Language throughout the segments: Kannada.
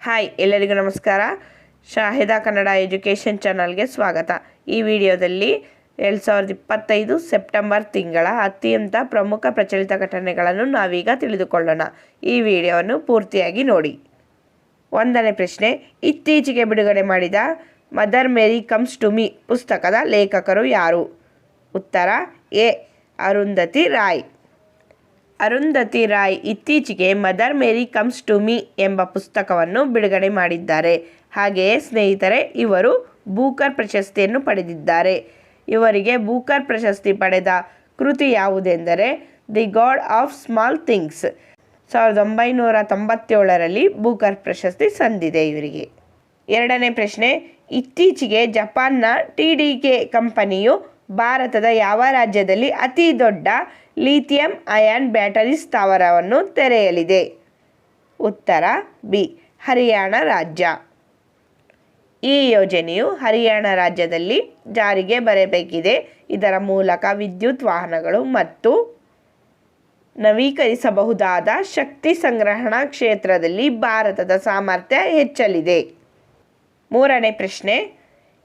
ಹಾಯ್, ಎಲ್ಲರಿಗೂ ನಮಸ್ಕಾರ. ಶಾಹಿದಾ ಕನ್ನಡ ಎಜುಕೇಷನ್ ಚಾನಲ್ಗೆ ಸ್ವಾಗತ. ಈ ವಿಡಿಯೋದಲ್ಲಿ ಎರಡು ಸಾವಿರದ ಇಪ್ಪತ್ತೈದು ಸೆಪ್ಟೆಂಬರ್ ತಿಂಗಳ ಅತ್ಯಂತ ಪ್ರಮುಖ ಪ್ರಚಲಿತ ಘಟನೆಗಳನ್ನು ನಾವೀಗ ತಿಳಿದುಕೊಳ್ಳೋಣ. ಈ ವಿಡಿಯೋವನ್ನು ಪೂರ್ತಿಯಾಗಿ ನೋಡಿ. ಒಂದನೇ ಪ್ರಶ್ನೆ, ಇತ್ತೀಚೆಗೆ ಬಿಡುಗಡೆ ಮಾಡಿದ Mother Mary comes to me ಪುಸ್ತಕದ ಲೇಖಕರು ಯಾರು? ಉತ್ತರ, ಎ. ಅರುಂಧತಿ ರಾಯ್. ಅರುಂಧತಿ ರಾಯ್ ಇತ್ತೀಚೆಗೆ Mother Mary comes to me ಎಂಬ ಪುಸ್ತಕವನ್ನು ಬಿಡುಗಡೆ ಮಾಡಿದ್ದಾರೆ. ಹಾಗೆಯೇ ಸ್ನೇಹಿತರೆ, ಇವರು ಬೂಕರ್ ಪ್ರಶಸ್ತಿಯನ್ನು ಪಡೆದಿದ್ದಾರೆ. ಇವರಿಗೆ ಬೂಕರ್ ಪ್ರಶಸ್ತಿ ಪಡೆದ ಕೃತಿ ಯಾವುದೆಂದರೆ the God of small things. ಸಾವಿರದ ಒಂಬೈನೂರ ತೊಂಬತ್ತೇಳರಲ್ಲಿ ಬೂಕರ್ ಪ್ರಶಸ್ತಿ ಸಂದಿದೆ ಇವರಿಗೆ. ಎರಡನೇ ಪ್ರಶ್ನೆ, ಇತ್ತೀಚೆಗೆ ಜಪಾನ್ನ ಟಿ ಡಿ ಕೆ ಕಂಪನಿಯು ಭಾರತದ ಯಾವ ರಾಜ್ಯದಲ್ಲಿ ಅತಿ ದೊಡ್ಡ ಲಿಥಿಯಂ ಅಯಾನ್ ಬ್ಯಾಟರಿ ಸ್ಥಾವರವನ್ನು ತೆರೆಯಲಿದೆ? ಉತ್ತರ, ಬಿ, ಹರಿಯಾಣ ರಾಜ್ಯ. ಈ ಯೋಜನೆಯು ಹರಿಯಾಣ ರಾಜ್ಯದಲ್ಲಿ ಜಾರಿಗೆ ಬರಬೇಕಿದೆ. ಇದರ ಮೂಲಕ ವಿದ್ಯುತ್ ವಾಹನಗಳು ಮತ್ತು ನವೀಕರಿಸಬಹುದಾದ ಶಕ್ತಿ ಸಂಗ್ರಹಣಾ ಕ್ಷೇತ್ರದಲ್ಲಿ ಭಾರತದ ಸಾಮರ್ಥ್ಯ ಹೆಚ್ಚಲಿದೆ. ಮೂರನೇ ಪ್ರಶ್ನೆ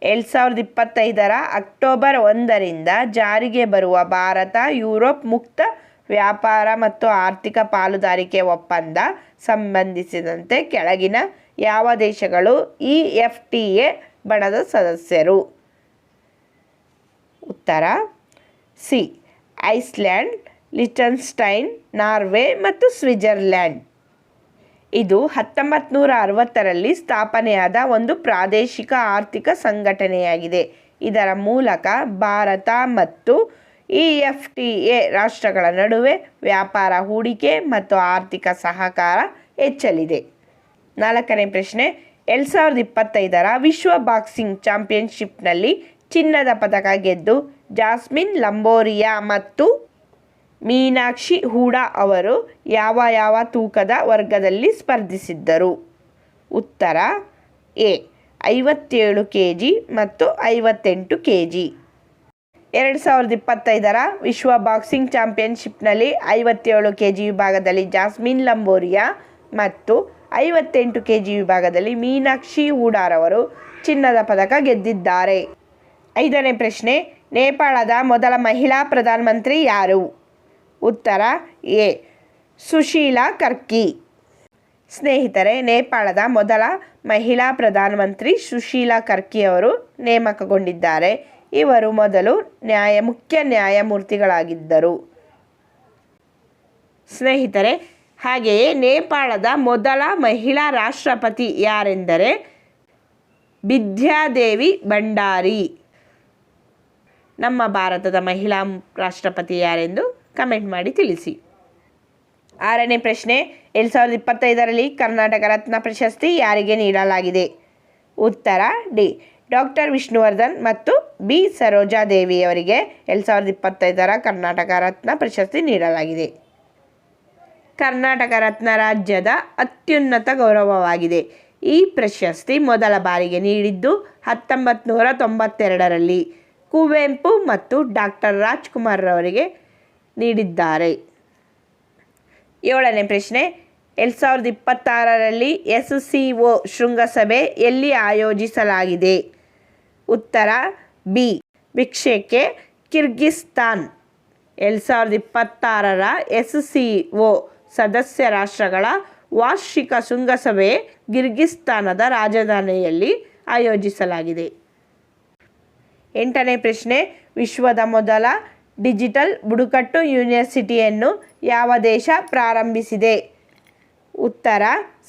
ಎರಡು ಸಾವಿರದ ಇಪ್ಪತ್ತೈದರ ಅಕ್ಟೋಬರ್ ಒಂದರಿಂದ ಜಾರಿಗೆ ಬರುವ ಭಾರತ, ಯುರೋಪ್ ಮುಕ್ತ ವ್ಯಾಪಾರ ಮತ್ತು ಆರ್ಥಿಕ ಪಾಲುದಾರಿಕೆ ಒಪ್ಪಂದ ಸಂಬಂಧಿಸಿದಂತೆ ಕೆಳಗಿನ ಯಾವ ದೇಶಗಳು ಇ ಎಫ್ ಟಿ ಎ ಬಣದ ಸದಸ್ಯರು? ಉತ್ತರ, ಸಿ, ಐಸ್ಲ್ಯಾಂಡ್ ಲಿಟನ್ಸ್ಟೈನ್ ನಾರ್ವೆ ಮತ್ತು ಸ್ವಿಟ್ಜರ್ಲ್ಯಾಂಡ್ ಇದು ಹತ್ತೊಂಬತ್ತು ನೂರ ಅರವತ್ತರಲ್ಲಿ ಸ್ಥಾಪನೆಯಾದ ಒಂದು ಪ್ರಾದೇಶಿಕ ಆರ್ಥಿಕ ಸಂಘಟನೆಯಾಗಿದೆ. ಇದರ ಮೂಲಕ ಭಾರತ ಮತ್ತು ಇ ಎಫ್ ಟಿ ಎ ರಾಷ್ಟ್ರಗಳ ನಡುವೆ ವ್ಯಾಪಾರ ಹೂಡಿಕೆ ಮತ್ತು ಆರ್ಥಿಕ ಸಹಕಾರ ಹೆಚ್ಚಲಿದೆ. ನಾಲ್ಕನೇ ಪ್ರಶ್ನೆ, ಎರಡು ಸಾವಿರದ ಇಪ್ಪತ್ತೈದರ ವಿಶ್ವ ಬಾಕ್ಸಿಂಗ್ ಚಾಂಪಿಯನ್ಶಿಪ್ನಲ್ಲಿ ಚಿನ್ನದ ಪದಕ ಗೆದ್ದು ಜಾಸ್ಮಿನ್ ಲಂಬೋರಿಯಾ ಮತ್ತು ಮೀನಾಕ್ಷಿ ಹೂಡಾ ಅವರು ಯಾವ ಯಾವ ತೂಕದ ವರ್ಗದಲ್ಲಿ ಸ್ಪರ್ಧಿಸಿದ್ದರು? ಉತ್ತರ, ಎ, ಐವತ್ತೇಳು ಕೆ ಜಿ ಮತ್ತು ಐವತ್ತೆಂಟು ಕೆ ಜಿ ಎರಡು ಸಾವಿರದ ಇಪ್ಪತ್ತೈದರ ವಿಶ್ವ ಬಾಕ್ಸಿಂಗ್ ಚಾಂಪಿಯನ್ಶಿಪ್ನಲ್ಲಿ ಐವತ್ತೇಳು ಕೆ ಜಿ ವಿಭಾಗದಲ್ಲಿ ಜಾಸ್ಮಿನ್ ಲಂಬೋರಿಯಾ ಮತ್ತು ಐವತ್ತೆಂಟು ಕೆ ಜಿ ವಿಭಾಗದಲ್ಲಿ ಮೀನಾಕ್ಷಿ ಹೂಡಾರವರು ಚಿನ್ನದ ಪದಕ ಗೆದ್ದಿದ್ದಾರೆ. ಐದನೇ ಪ್ರಶ್ನೆ, ನೇಪಾಳದ ಮೊದಲ ಮಹಿಳಾ ಪ್ರಧಾನಮಂತ್ರಿ ಯಾರು? ಉತ್ತರ ಎ. ಸುಶೀಲಾ ಕರ್ಕಿ. ಸ್ನೇಹಿತರೆ, ನೇಪಾಳದ ಮೊದಲ ಮಹಿಳಾ ಪ್ರಧಾನಮಂತ್ರಿ ಸುಶೀಲಾ ಕರ್ಕಿ ಅವರು ನೇಮಕಗೊಂಡಿದ್ದಾರೆ. ಇವರು ಮೊದಲು ನ್ಯಾಯ, ಮುಖ್ಯ ನ್ಯಾಯಮೂರ್ತಿಗಳಾಗಿದ್ದರು. ಸ್ನೇಹಿತರೆ, ಹಾಗೆಯೇ ನೇಪಾಳದ ಮೊದಲ ಮಹಿಳಾ ರಾಷ್ಟ್ರಪತಿ ಯಾರೆಂದರೆ ಬಿದ್ಯಾದೇವಿ ಭಂಡಾರಿ. ನಮ್ಮ ಭಾರತದ ಮಹಿಳಾ ರಾಷ್ಟ್ರಪತಿ ಯಾರೆಂದು? ಕಮೆಂಟ್ ಮಾಡಿ ತಿಳಿಸಿ. ಆರನೇ ಪ್ರಶ್ನೆ, ಎರಡು ಸಾವಿರದ ಇಪ್ಪತ್ತೈದರಲ್ಲಿ ಕರ್ನಾಟಕ ರತ್ನ ಪ್ರಶಸ್ತಿ ಯಾರಿಗೆ ನೀಡಲಾಗಿದೆ? ಉತ್ತರ, ಡಿ, ಡಾಕ್ಟರ್ ವಿಷ್ಣುವರ್ಧನ್ ಮತ್ತು ಬಿ ಸರೋಜಾದೇವಿಯವರಿಗೆ ಎರಡು ಸಾವಿರದ ಇಪ್ಪತ್ತೈದರ ಕರ್ನಾಟಕ ರತ್ನ ಪ್ರಶಸ್ತಿ ನೀಡಲಾಗಿದೆ. ಕರ್ನಾಟಕ ರತ್ನ ರಾಜ್ಯದ ಅತ್ಯುನ್ನತ ಗೌರವವಾಗಿದೆ. ಈ ಪ್ರಶಸ್ತಿ ಮೊದಲ ಬಾರಿಗೆ ನೀಡಿದ್ದು ಹತ್ತೊಂಬತ್ತು ನೂರ ತೊಂಬತ್ತೆರಡರಲ್ಲಿ. ಕುವೆಂಪು ಮತ್ತು ಡಾಕ್ಟರ್ ರಾಜ್ಕುಮಾರ್ ಅವರಿಗೆ ನೀಡಿದ್ದಾರೆ. ಏಳನೇ ಪ್ರಶ್ನೆ, ಎರಡು ಸಾವಿರದ ಇಪ್ಪತ್ತಾರರಲ್ಲಿ ಎಸ್ ಸಿ ಒ ಶೃಂಗಸಭೆ ಎಲ್ಲಿ ಆಯೋಜಿಸಲಾಗಿದೆ? ಉತ್ತರ, ಬಿ ಭಿಕ್ಷೆಕ್ಕೆ ಕಿರ್ಗಿಸ್ತಾನ್. ಎರಡು ಸಾವಿರದ ಇಪ್ಪತ್ತಾರರ ಎಸ್ ಸಿ ಒ ಸದಸ್ಯ ರಾಷ್ಟ್ರಗಳ ವಾರ್ಷಿಕ ಶೃಂಗಸಭೆ ಕಿರ್ಗಿಸ್ತಾನದ ರಾಜಧಾನಿಯಲ್ಲಿ ಆಯೋಜಿಸಲಾಗಿದೆ. ಎಂಟನೇ ಪ್ರಶ್ನೆ, ವಿಶ್ವದ ಮೊದಲ ಡಿಜಿಟಲ್ ಬುಡಕಟ್ಟು ಯೂನಿವರ್ಸಿಟಿಯನ್ನು ಯಾವ ದೇಶ ಪ್ರಾರಂಭಿಸಿದೆ? ಉತ್ತರ,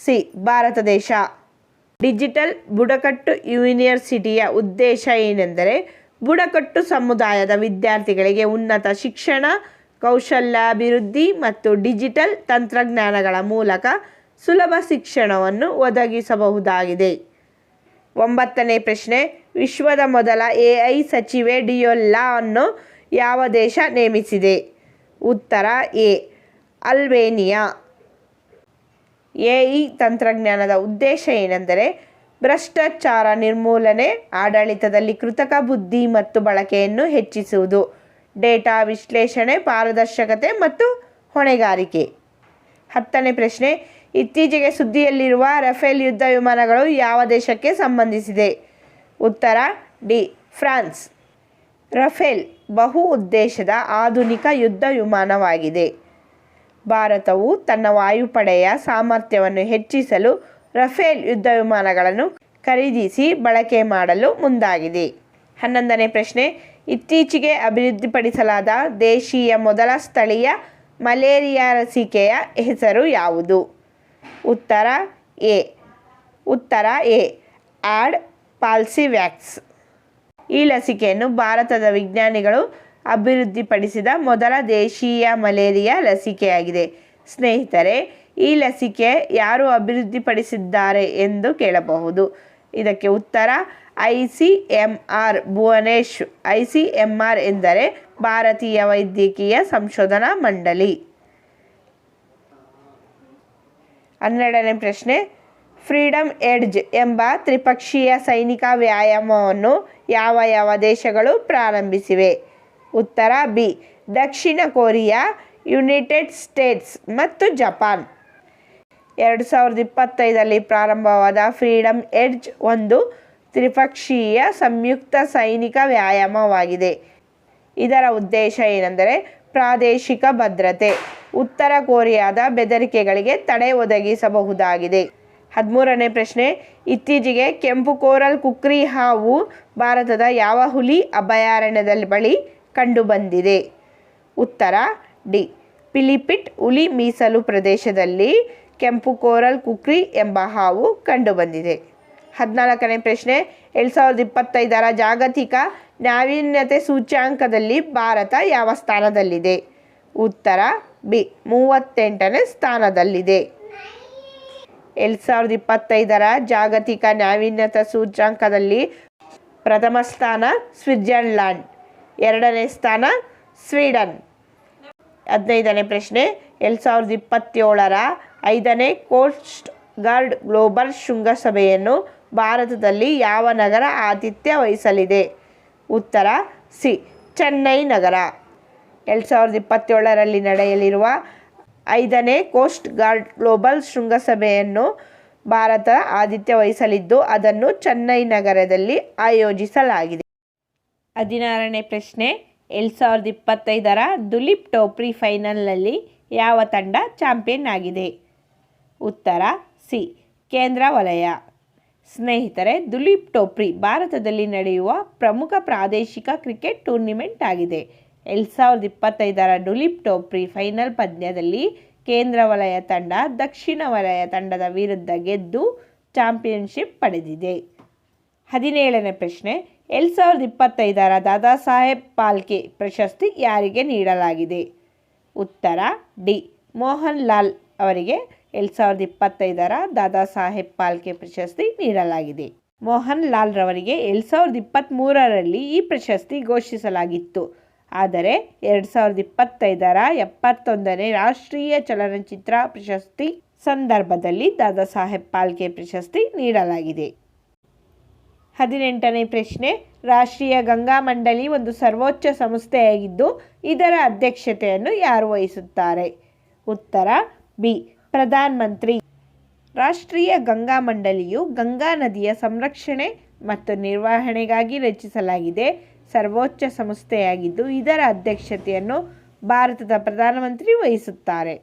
ಸಿ, ಭಾರತ ದೇಶ. ಡಿಜಿಟಲ್ ಬುಡಕಟ್ಟು ಯೂನಿವರ್ಸಿಟಿಯ ಉದ್ದೇಶ ಏನೆಂದರೆ, ಬುಡಕಟ್ಟು ಸಮುದಾಯದ ವಿದ್ಯಾರ್ಥಿಗಳಿಗೆ ಉನ್ನತ ಶಿಕ್ಷಣ, ಕೌಶಲ್ಯಾಭಿವೃದ್ಧಿ ಮತ್ತು ಡಿಜಿಟಲ್ ತಂತ್ರಜ್ಞಾನಗಳ ಮೂಲಕ ಸುಲಭ ಶಿಕ್ಷಣವನ್ನು ಒದಗಿಸಬಹುದಾಗಿದೆ. ಒಂಬತ್ತನೇ ಪ್ರಶ್ನೆ, ವಿಶ್ವದ ಮೊದಲ ಎ ಐ ಸಚಿವೆ ಡಿಯೊಲ್ಲಾ ಅನ್ನು ಯಾವ ದೇಶ ನೇಮಿಸಿದೆ? ಉತ್ತರ ಎ, ಅಲ್ಬೇನಿಯಾ. ಇ ತಂತ್ರಜ್ಞಾನದ ಉದ್ದೇಶ ಏನೆಂದರೆ ಭ್ರಷ್ಟಾಚಾರ ನಿರ್ಮೂಲನೆ, ಆಡಳಿತದಲ್ಲಿ ಕೃತಕ ಬುದ್ಧಿ ಮತ್ತು ಬಳಕೆಯನ್ನು ಹೆಚ್ಚಿಸುವುದು, ಡೇಟಾ ವಿಶ್ಲೇಷಣೆ, ಪಾರದರ್ಶಕತೆ ಮತ್ತು ಹೊಣೆಗಾರಿಕೆ. ಹತ್ತನೇ ಪ್ರಶ್ನೆ, ಇತ್ತೀಚೆಗೆ ಸುದ್ದಿಯಲ್ಲಿರುವ ರಫೇಲ್ ಯುದ್ಧ ವಿಮಾನಗಳು ಯಾವ ದೇಶಕ್ಕೆ ಸಂಬಂಧಿಸಿದೆ? ಉತ್ತರ ಡಿ, ಫ್ರಾನ್ಸ್. ರಫೇಲ್ ಬಹು ಉದ್ದೇಶದ ಆಧುನಿಕ ಯುದ್ಧ ವಿಮಾನವಾಗಿದೆ. ಭಾರತವು ತನ್ನ ವಾಯುಪಡೆಯ ಸಾಮರ್ಥ್ಯವನ್ನು ಹೆಚ್ಚಿಸಲು ರಫೇಲ್ ಯುದ್ಧ ವಿಮಾನಗಳನ್ನು ಖರೀದಿಸಿ ಬಳಕೆ ಮಾಡಲು ಮುಂದಾಗಿದೆ. ಹನ್ನೊಂದನೇ ಪ್ರಶ್ನೆ, ಇತ್ತೀಚೆಗೆ ಅಭಿವೃದ್ಧಿಪಡಿಸಲಾದ ದೇಶೀಯ ಮೊದಲ ಸ್ಥಳೀಯ ಮಲೇರಿಯಾ ಲಸಿಕೆಯ ಹೆಸರು ಯಾವುದು? ಉತ್ತರ ಎ ಉತ್ತರ ಎ, ಆಡ್ ಪಾಲ್ಸಿವ್ಯಾಕ್ಸ್. ಈ ಲಸಿಕೆಯನ್ನು ಭಾರತದ ವಿಜ್ಞಾನಿಗಳು ಅಭಿವೃದ್ಧಿಪಡಿಸಿದ ಮೊದಲ ದೇಶೀಯ ಮಲೇರಿಯಾ ಲಸಿಕೆಯಾಗಿದೆ. ಸ್ನೇಹಿತರೆ, ಈ ಲಸಿಕೆ ಯಾರು ಅಭಿವೃದ್ಧಿಪಡಿಸಿದ್ದಾರೆ ಎಂದು ಕೇಳಬಹುದು. ಇದಕ್ಕೆ ಉತ್ತರ I C M R Bhuvanesh I C M R ಎಂದರೆ ಭಾರತೀಯ ವೈದ್ಯಕೀಯ ಸಂಶೋಧನಾ ಮಂಡಳಿ. ಹನ್ನೆರಡನೇ ಪ್ರಶ್ನೆ ಫ್ರೀಡಮ್ ಎಡ್ಜ್ ಎಂಬ ತ್ರಿಪಕ್ಷೀಯ ಸೈನಿಕ ವ್ಯಾಯಾಮವನ್ನು ಯಾವ ಯಾವ ದೇಶಗಳು ಪ್ರಾರಂಭಿಸಿವೆ? ಉತ್ತರ, ಬಿ. ದಕ್ಷಿಣ ಕೊರಿಯಾ, ಯುನೈಟೆಡ್ ಸ್ಟೇಟ್ಸ್ ಮತ್ತು ಜಪಾನ್. ಎರಡು ಸಾವಿರದ ಇಪ್ಪತ್ತೈದರಲ್ಲಿ ಪ್ರಾರಂಭವಾದ ಫ್ರೀಡಮ್ ಎಡ್ಜ್ ಒಂದು ತ್ರಿಪಕ್ಷೀಯ ಸಂಯುಕ್ತ ಸೈನಿಕ ವ್ಯಾಯಾಮವಾಗಿದೆ. ಇದರ ಉದ್ದೇಶ ಏನೆಂದರೆ ಪ್ರಾದೇಶಿಕ ಭದ್ರತೆ. ಉತ್ತರ ಕೊರಿಯಾದ ಬೆದರಿಕೆಗಳಿಗೆ ತಡೆ ಒದಗಿಸಬಹುದಾಗಿದೆ. ಹದಿಮೂರನೇ ಪ್ರಶ್ನೆ, ಇತ್ತೀಚೆಗೆ ಕೆಂಪು ಕೋರಲ್ ಕುಕ್ರಿ ಹಾವು ಭಾರತದ ಯಾವ ಹುಲಿ ಅಭಯಾರಣ್ಯದಲ್ಲಿ ಬಳಿ ಕಂಡುಬಂದಿದೆ? ಉತ್ತರ, ಡಿ, ಪಿಲಿಪಿಟ್ ಹುಲಿ ಮೀಸಲು ಪ್ರದೇಶದಲ್ಲಿ ಕೆಂಪು ಕೋರಲ್ ಕುಕ್ರಿ ಎಂಬ ಹಾವು ಕಂಡುಬಂದಿದೆ. ಹದಿನಾಲ್ಕನೇ ಪ್ರಶ್ನೆ, ಎರಡು ಸಾವಿರದ ಇಪ್ಪತ್ತೈದರ ಜಾಗತಿಕ ನಾವೀನ್ಯತೆ ಸೂಚ್ಯಾಂಕದಲ್ಲಿ ಭಾರತ ಯಾವ ಸ್ಥಾನದಲ್ಲಿದೆ? ಉತ್ತರ, ಬಿ, ಮೂವತ್ತೆಂಟನೇ ಸ್ಥಾನದಲ್ಲಿದೆ. ಎರಡು ಸಾವಿರದ ಇಪ್ಪತ್ತೈದರ ಜಾಗತಿಕ ನಾವೀನ್ಯತಾ ಸೂಚ್ಯಾಂಕದಲ್ಲಿ ಪ್ರಥಮ ಸ್ಥಾನ ಸ್ವಿಟ್ಜರ್ಲ್ಯಾಂಡ್, ಎರಡನೇ ಸ್ಥಾನ ಸ್ವೀಡನ್. ಹದಿನೈದನೇ ಪ್ರಶ್ನೆ, ಎರಡು ಸಾವಿರದ ಇಪ್ಪತ್ತೇಳರ ಐದನೇ ಕೋಸ್ಟ್ ಗಾರ್ಡ್ ಗ್ಲೋಬಲ್ ಶೃಂಗಸಭೆಯನ್ನು ಭಾರತದಲ್ಲಿ ಯಾವ ನಗರ ಆತಿಥ್ಯ ವಹಿಸಲಿದೆ? ಉತ್ತರ, ಸಿ, ಚೆನ್ನೈ ನಗರ. ಎರಡು ಸಾವಿರದ ಇಪ್ಪತ್ತೇಳರಲ್ಲಿ ನಡೆಯಲಿರುವ ಐದನೇ ಕೋಸ್ಟ್ ಗಾರ್ಡ್ ಗ್ಲೋಬಲ್ ಶೃಂಗಸಭೆಯನ್ನು ಭಾರತ ಆದಿತ್ಯ ವಹಿಸಲಿದ್ದು, ಅದನ್ನು ಚೆನ್ನೈ ನಗರದಲ್ಲಿ ಆಯೋಜಿಸಲಾಗಿದೆ. ಹದಿನಾರನೇ ಪ್ರಶ್ನೆ, ಎರಡು ಸಾವಿರದ ಇಪ್ಪತ್ತೈದರ ದುಲೀಪ್ ಟೋಪ್ರಿ ಫೈನಲ್ನಲ್ಲಿ ಯಾವ ತಂಡ ಚಾಂಪಿಯನ್ ಆಗಿದೆ? ಉತ್ತರ, ಸಿ, ಕೇಂದ್ರ ವಲಯ. ಸ್ನೇಹಿತರೆ, ದುಲೀಪ್ ಟೋಪ್ರಿ ಭಾರತದಲ್ಲಿ ನಡೆಯುವ ಪ್ರಮುಖ ಪ್ರಾದೇಶಿಕ ಕ್ರಿಕೆಟ್ ಟೂರ್ನಿಮೆಂಟ್ ಆಗಿದೆ. ಎರಡು ಸಾವಿರದ ಇಪ್ಪತ್ತೈದರ ಡುಲಿಪ್ ಟೋಪ್ರಿ ಫೈನಲ್ ಪಂದ್ಯದಲ್ಲಿ ಕೇಂದ್ರ ವಲಯ ತಂಡ ದಕ್ಷಿಣ ವಲಯ ತಂಡದ ವಿರುದ್ಧ ಗೆದ್ದು ಚಾಂಪಿಯನ್ಶಿಪ್ ಪಡೆದಿದೆ. ಹದಿನೇಳನೇ ಪ್ರಶ್ನೆ ಎರಡು ಸಾವಿರದ ಇಪ್ಪತ್ತೈದರ ದಾದಾ ಸಾಹೇಬ್ ಪಾಲ್ಕೆ ಪ್ರಶಸ್ತಿ ಯಾರಿಗೆ ನೀಡಲಾಗಿದೆ? ಉತ್ತರ, ಡಿ ಮೋಹನ್ ಲಾಲ್ ಅವರಿಗೆ ಎರಡು ಸಾವಿರದ ಇಪ್ಪತ್ತೈದರ ದಾದಾ ಸಾಹೇಬ್ ಪಾಲ್ಕೆ ಪ್ರಶಸ್ತಿ ನೀಡಲಾಗಿದೆ. ಮೋಹನ್ ಲಾಲ್ರವರಿಗೆ ಎರಡು ಸಾವಿರದ ಇಪ್ಪತ್ತ್ಮೂರರಲ್ಲಿ ಈ ಪ್ರಶಸ್ತಿ ಘೋಷಿಸಲಾಗಿತ್ತು. ಆದರೆ ಎರಡು ಸಾವಿರದ ಇಪ್ಪತ್ತೈದರ ಎಪ್ಪತ್ತೊಂದನೇ ರಾಷ್ಟ್ರೀಯ ಚಲನಚಿತ್ರ ಪ್ರಶಸ್ತಿ ಸಂದರ್ಭದಲ್ಲಿ ದಾದಾ ಸಾಹೇಬ್ ಪಾಲ್ಕೆ ಪ್ರಶಸ್ತಿ ನೀಡಲಾಗಿದೆ. ಹದಿನೆಂಟನೇ ಪ್ರಶ್ನೆ, ರಾಷ್ಟ್ರೀಯ ಗಂಗಾ ಮಂಡಳಿ ಒಂದು ಸರ್ವೋಚ್ಚ ಸಂಸ್ಥೆಯಾಗಿದ್ದು, ಇದರ ಅಧ್ಯಕ್ಷತೆಯನ್ನು ಯಾರು ವಹಿಸುತ್ತಾರೆ? ಉತ್ತರ, ಬಿ, ಪ್ರಧಾನ ಮಂತ್ರಿ. ರಾಷ್ಟ್ರೀಯ ಗಂಗಾ ಮಂಡಳಿಯು ಗಂಗಾ ನದಿಯ ಸಂರಕ್ಷಣೆ ಮತ್ತು ನಿರ್ವಹಣೆಗಾಗಿ ರಚಿಸಲಾಗಿದೆ. ಸರ್ವೋಚ್ಚ ಸಂಸ್ಥೆಯಾಗಿದ್ದು, ಇದರ ಅಧ್ಯಕ್ಷತೆಯನ್ನು ಭಾರತದ ಪ್ರಧಾನಮಂತ್ರಿ ವಹಿಸುತ್ತಾರೆ.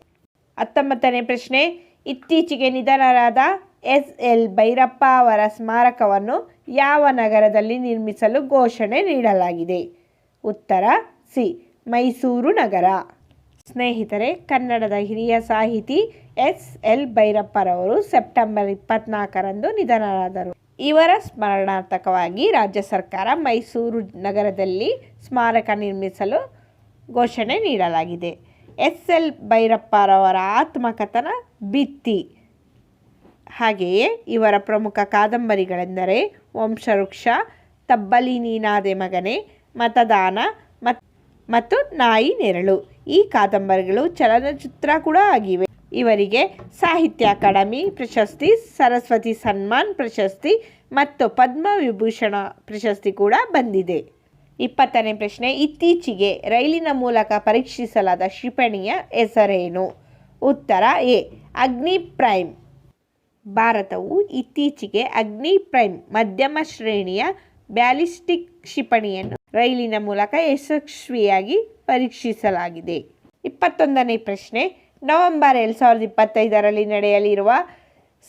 ಹತ್ತೊಂಬತ್ತನೇ ಪ್ರಶ್ನೆ, ಇತ್ತೀಚೆಗೆ ನಿಧನರಾದ ಎಸ್. ಎಲ್. ಭೈರಪ್ಪ ಅವರ ಸ್ಮಾರಕವನ್ನು ಯಾವ ನಗರದಲ್ಲಿ ನಿರ್ಮಿಸಲು ಘೋಷಣೆ ನೀಡಲಾಗಿದೆ? ಉತ್ತರ, ಸಿ. ಮೈಸೂರು ನಗರ. ಸ್ನೇಹಿತರೆ, ಕನ್ನಡದ ಹಿರಿಯ ಸಾಹಿತಿ ಎಸ್. ಎಲ್. ಭೈರಪ್ಪರವರು ಸೆಪ್ಟೆಂಬರ್ ಇಪ್ಪತ್ನಾಲ್ಕರಂದು ನಿಧನರಾದರು. ಇವರ ಸ್ಮರಣಾರ್ಥಕವಾಗಿ ರಾಜ್ಯ ಸರ್ಕಾರ ಮೈಸೂರು ನಗರದಲ್ಲಿ ಸ್ಮಾರಕ ನಿರ್ಮಿಸಲು ಘೋಷಣೆ ನೀಡಲಾಗಿದೆ. ಎಸ್ ಎಲ್ ಭೈರಪ್ಪರವರ ಆತ್ಮಕಥನ ಭಿತ್ತಿ. ಹಾಗೆಯೇ ಇವರ ಪ್ರಮುಖ ಕಾದಂಬರಿಗಳೆಂದರೆ ವಂಶವೃಕ್ಷ, ತಬ್ಬಲಿ ನೀನಾದೆ ಮಗನೆ, ಮತದಾನ ಮತ್, ಮತ್ತು ನಾಯಿ ನೆರಳು. ಈ ಕಾದಂಬರಿಗಳು ಚಲನಚಿತ್ರ ಕೂಡ ಆಗಿವೆ. ಇವರಿಗೆ ಸಾಹಿತ್ಯ ಅಕಾಡೆಮಿ ಪ್ರಶಸ್ತಿ, ಸರಸ್ವತಿ ಸನ್ಮಾನ್ ಪ್ರಶಸ್ತಿ ಮತ್ತು ಪದ್ಮವಿಭೂಷಣ ಪ್ರಶಸ್ತಿ ಕೂಡ ಬಂದಿದೆ. ಇಪ್ಪತ್ತನೇ ಪ್ರಶ್ನೆ, ಇತ್ತೀಚೆಗೆ ರೈಲಿನ ಮೂಲಕ ಪರೀಕ್ಷಿಸಲಾದ ಕ್ಷಿಪಣಿಯ ಹೆಸರೇನು? ಉತ್ತರ ಎ, ಅಗ್ನಿ ಪ್ರೈಮ್. ಭಾರತವು ಇತ್ತೀಚೆಗೆ ಅಗ್ನಿ ಪ್ರೈಮ್ ಮಧ್ಯಮ ಶ್ರೇಣಿಯ ಬ್ಯಾಲಿಸ್ಟಿಕ್ ಕ್ಷಿಪಣಿಯನ್ನು ರೈಲಿನ ಮೂಲಕ ಯಶಸ್ವಿಯಾಗಿ ಪರೀಕ್ಷಿಸಲಾಗಿದೆ. ಇಪ್ಪತ್ತೊಂದನೇ ಪ್ರಶ್ನೆ ನವೆಂಬರ್ ಎರಡು ಸಾವಿರದ ಇಪ್ಪತ್ತೈದರಲ್ಲಿ ನಡೆಯಲಿರುವ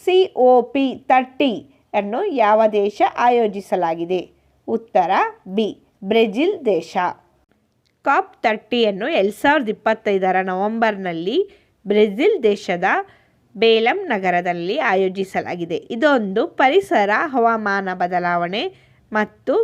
ಸಿ ಒ ಪಿ ತರ್ಟಿ ಅನ್ನು ಯಾವ ದೇಶ ಆಯೋಜಿಸಲಾಗಿದೆ? ಉತ್ತರ, ಬಿ, ಬ್ರೆಜಿಲ್ ದೇಶ. ಕಾಪ್ ತರ್ಟಿಯನ್ನು ಎರಡು ಸಾವಿರದ ಇಪ್ಪತ್ತೈದರ ನವೆಂಬರ್ನಲ್ಲಿ ಬ್ರೆಜಿಲ್ ದೇಶದ ಬೇಲಂ ನಗರದಲ್ಲಿ ಆಯೋಜಿಸಲಾಗಿದೆ. ಇದೊಂದು ಪರಿಸರ, ಹವಾಮಾನ ಬದಲಾವಣೆ ಮತ್ತು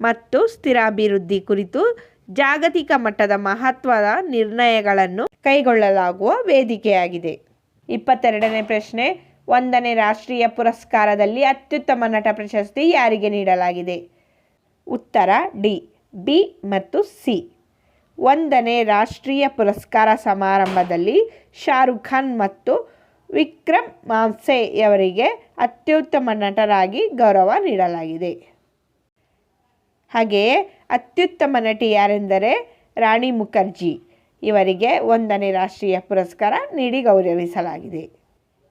ಮತ್ತು ಸ್ಥಿರಾಭಿವೃದ್ಧಿ ಕುರಿತು ಜಾಗತಿಕ ಮಟ್ಟದ ಮಹತ್ವದ ನಿರ್ಣಯಗಳನ್ನು ಕೈಗೊಳ್ಳಲಾಗುವ ವೇದಿಕೆಯಾಗಿದೆ. ಇಪ್ಪತ್ತೆರಡನೇ ಪ್ರಶ್ನೆ, ಒಂದನೇ ರಾಷ್ಟ್ರೀಯ ಪುರಸ್ಕಾರದಲ್ಲಿ ಅತ್ಯುತ್ತಮ ನಟ ಪ್ರಶಸ್ತಿ ಯಾರಿಗೆ ನೀಡಲಾಗಿದೆ? ಉತ್ತರ, ಡಿ, ಬಿ ಮತ್ತು ಸಿ. ಒಂದನೇ ರಾಷ್ಟ್ರೀಯ ಪುರಸ್ಕಾರ ಸಮಾರಂಭದಲ್ಲಿ ಶಾರುಖ್ ಖಾನ್ ಮತ್ತು ವಿಕ್ರಮ್ ಮಾಂಸೆಯವರಿಗೆ ಅತ್ಯುತ್ತಮ ನಟರಾಗಿ ಗೌರವ ನೀಡಲಾಗಿದೆ. ಹಾಗೆಯೇ ಅತ್ಯುತ್ತಮ ನಟಿ ಯಾರೆಂದರೆ ರಾಣಿ ಮುಖರ್ಜಿ. ಇವರಿಗೆ ಒಂದನೇ ರಾಷ್ಟ್ರೀಯ ಪುರಸ್ಕಾರ ನೀಡಿ ಗೌರವಿಸಲಾಗಿದೆ.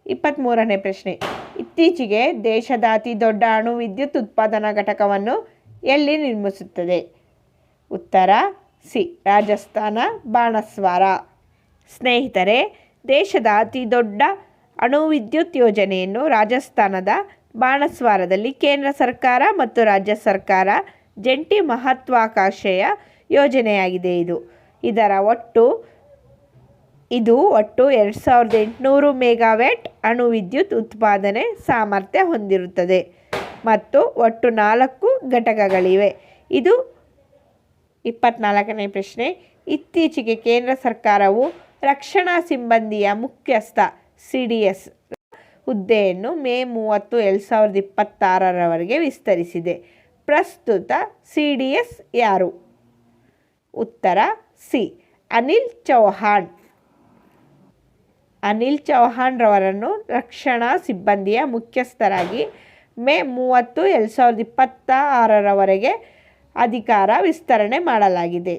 ಇಪ್ಪತ್ತ್ಮೂರನೇ ಪ್ರಶ್ನೆ. ಇತ್ತೀಚೆಗೆ ದೇಶದ ಅತಿ ದೊಡ್ಡ ಅಣು ವಿದ್ಯುತ್ ಉತ್ಪಾದನಾ ಘಟಕವನ್ನು ಎಲ್ಲಿ ನಿರ್ಮಿಸುತ್ತದೆ? ಉತ್ತರ, ಸಿ, ರಾಜಸ್ಥಾನ, ಬಾಣಸ್ವಾರ. ಸ್ನೇಹಿತರೆ, ದೇಶದ ಅತಿ ದೊಡ್ಡ ಅಣು ವಿದ್ಯುತ್ ಯೋಜನೆಯನ್ನು ರಾಜಸ್ಥಾನದ ಬಾಣಸ್ವಾರದಲ್ಲಿ ಕೇಂದ್ರ ಸರ್ಕಾರ ಮತ್ತು ರಾಜ್ಯ ಸರ್ಕಾರ ಜಂಟಿ ಮಹತ್ವಾಕಾಂಕ್ಷೆಯ ಯೋಜನೆಯಾಗಿದೆ ಇದು. ಇದರ ಒಟ್ಟು, ಇದು ಒಟ್ಟು ಎರಡು ಸಾವಿರದ ಎಂಟುನೂರು ಮೆಗಾವ್ಯಾಟ್ ಅಣು ವಿದ್ಯುತ್ ಉತ್ಪಾದನೆ ಸಾಮರ್ಥ್ಯ ಹೊಂದಿರುತ್ತದೆ. ಮತ್ತು ಒಟ್ಟು ನಾಲ್ಕು ಘಟಕಗಳಿವೆ. ಇದು ಇಪ್ಪತ್ನಾಲ್ಕನೇ ಪ್ರಶ್ನೆ. ಇತ್ತೀಚೆಗೆ ಕೇಂದ್ರ ಸರ್ಕಾರವು ರಕ್ಷಣಾ ಸಿಬ್ಬಂದಿಯ ಮುಖ್ಯಸ್ಥ ಸಿ ಡಿ ಎಸ್ ಹುದ್ದೆಯನ್ನು ಮೇ ಮೂವತ್ತು ಎರಡು ಸಾವಿರದ ಇಪ್ಪತ್ತಾರರವರೆಗೆ ವಿಸ್ತರಿಸಿದೆ. ಪ್ರಸ್ತುತ ಸಿ ಡಿ ಎಸ್ ಯಾರು? ಉತ್ತರ ಸಿ, ಅನಿಲ್ ಚೌಹಾಣ್. ಅನಿಲ್ ಚೌಹಾಣ್ ರವರನ್ನು ರಕ್ಷಣಾ ಸಿಬ್ಬಂದಿಯ ಮುಖ್ಯಸ್ಥರಾಗಿ ಮೇ ಮೂವತ್ತು ಎರಡು ಸಾವಿರದ ಇಪ್ಪತ್ತ ಆರರವರೆಗೆ ಅಧಿಕಾರ ವಿಸ್ತರಣೆ ಮಾಡಲಾಗಿದೆ.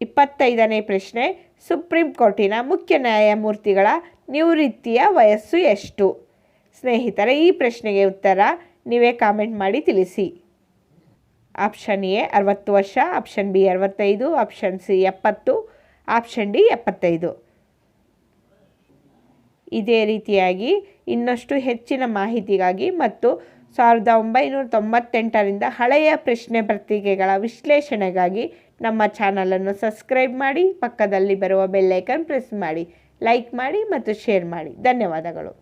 ಇಪ್ಪತ್ತೈದನೇ ಪ್ರಶ್ನೆ, ಸುಪ್ರೀಂ ಕೋರ್ಟಿನ ಮುಖ್ಯ ನ್ಯಾಯಮೂರ್ತಿಗಳ ನಿವೃತ್ತಿಯ ವಯಸ್ಸು ಎಷ್ಟು? ಸ್ನೇಹಿತರೆ, ಈ ಪ್ರಶ್ನೆಗೆ ಉತ್ತರ ನೀವೇ ಕಾಮೆಂಟ್ ಮಾಡಿ ತಿಳಿಸಿ. ಆಪ್ಷನ್ ಎ ಅರವತ್ತು ವರ್ಷ, ಆಪ್ಷನ್ ಬಿ ಅರವತ್ತೈದು, ಆಪ್ಷನ್ ಸಿ ಎಪ್ಪತ್ತು, ಆಪ್ಷನ್ ಡಿ ಎಪ್ಪತ್ತೈದು. ಇದೇ ರೀತಿಯಾಗಿ ಇನ್ನಷ್ಟು ಹೆಚ್ಚಿನ ಮಾಹಿತಿಗಾಗಿ ಮತ್ತು ಸಾವಿರದ ಒಂಬೈನೂರ ತೊಂಬತ್ತೆಂಟರಿಂದ ಹಳೆಯ ಪ್ರಶ್ನೆ ಪತ್ರಿಕೆಗಳ ವಿಶ್ಲೇಷಣೆಗಾಗಿ ನಮ್ಮ ಚಾನಲನ್ನು ಸಬ್ಸ್ಕ್ರೈಬ್ ಮಾಡಿ, ಪಕ್ಕದಲ್ಲಿ ಬರುವ ಬೆಲ್ಲೈಕನ್ ಪ್ರೆಸ್ ಮಾಡಿ, ಲೈಕ್ ಮಾಡಿ ಮತ್ತು ಶೇರ್ ಮಾಡಿ. ಧನ್ಯವಾದಗಳು.